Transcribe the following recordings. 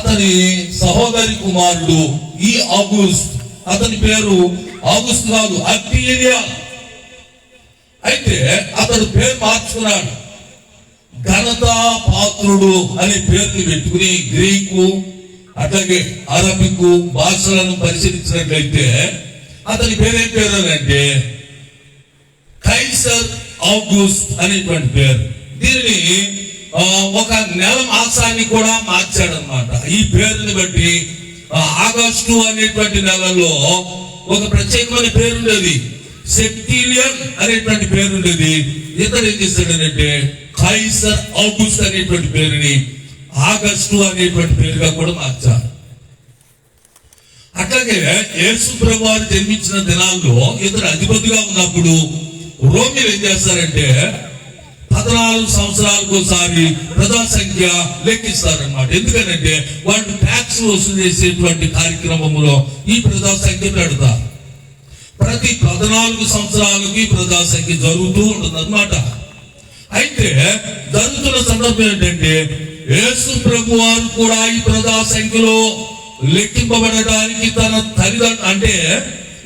అతని సహోదరి కుమారుడు ఈ ఆగుస్ట్. అతని పేరు ఆగుస్ట్ కాదు అక్టీరియా. అయితే అతడు పేరు మార్చుకున్నాడు. ఘనత పాత్రుడు అనే పేరుని పెట్టుకుని గ్రీకు అట్లాగే అరబిక్ భాషలను పరిశీలించినట్లయితే అతని పేరేం పేరు అంటే కైసర్ ఆగస్ట్ అనేటువంటి పేరు. దీనిని ఒక నెల మాసాన్ని కూడా మార్చాడనమాట ఈ పేరుని బట్టి ఆగస్టు అనేటువంటి నెలలో ఒక ప్రత్యేకమైన పేరుండేది. సెప్టీలియన్ అనేటువంటి పేరు ఉండేది ఇతడు ఏం చేశాడనంటే కైసర్ ఆగస్ట్ అనేటువంటి పేరుని ఆగస్టు అనేటువంటి పేరుగా కూడా మార్చారు అట్లాగే యేసు ప్రభు జన్మించిన దినాల్లో ఇతడు అధిపతిగా ఉన్నప్పుడు రోమిలు ఏం చేస్తారంటే పద్నాలుగు సంవత్సరాలకు ఒకసారి ప్రజా సంఖ్య లెక్కిస్తారన్నమాట. ఎందుకంటే వాళ్ళు ట్యాక్స్ వసూలు చేసేటువంటి కార్యక్రమంలో ఈ ప్రజా సంఖ్య పెడతారు ప్రతి పద్నాలుగు సంవత్సరాలకి ఈ ప్రజా సంఖ్య జరుగుతూ ఉంటుందన్నమాట. అయితే జరుగుతున్న సందర్భం ఏంటంటే యేసు ప్రభు వారు కూడా ఈ ప్రజా సంఖ్యలో లెక్కింపబడడానికి తన తల్లిదండ్రులు అంటే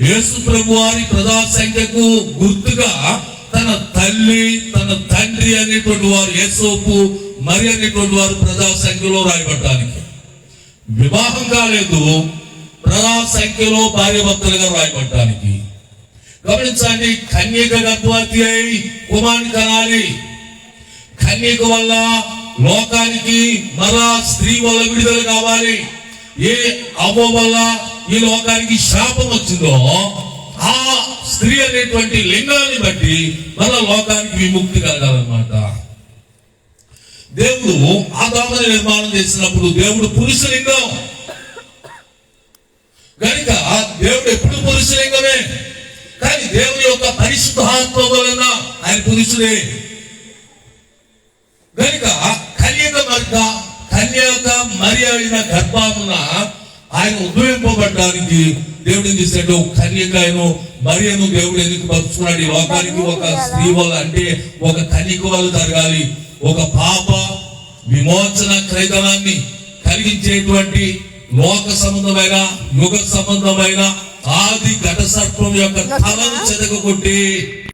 యేసు ప్రభు వారి ప్రజా సంఖ్యకు అనేటువంటి వారు ఏసోపు మరి అనేటువంటి వారు ప్రజా సంఖ్యలో రాయబడటానికి. వివాహం కాలేదు ప్రజా సంఖ్యలో భార్య భక్తులుగా రాయబడటానికి. గమనించండి కన్యక గర్భవతి అయి కుమారుని కనాలి. కన్యక వల్ల లోకానికి మరా స్త్రీ వల్ల విడుదల కావాలి. ఏ అవ్వ వల్ల ఈ లోకానికి శాపం వచ్చిందో ఆ స్త్రీ అనేటువంటి లింగాన్ని బట్టి మన లోకానికి విముక్తి కలగాలన్నమాట. దేవుడు ఆదాముని నిర్మాణం చేసినప్పుడు దేవుడు పురుషలింగం. కనుక దేవుడు ఎప్పుడు పురుషలింగమే? కానీ దేవుని యొక్క పరిశుద్ధాత్మ వలన ఆయన పురుషుడే. కనుక కన్యక మర్గ కన్యక మరి అయిన గర్భామున ఆయన ఉద్భవింపబడడానికి దేవుడు ఏం చేశాడు? కన్యకాయను మరియను దేవుడు ఎందుకు పరుచుకున్నాడు ఈ లోకానికి ఒక స్త్రీ వల్ల అంటే ఒక కన్యక వల్ల జరగాలి. ఒక పాప విమోచన క్రైతనాన్ని కలిగించేటువంటి లోక సంబంధమైన యుగ సంబంధమైన ఆది ఘట సర్పం యొక్క తలను చెదగొట్టి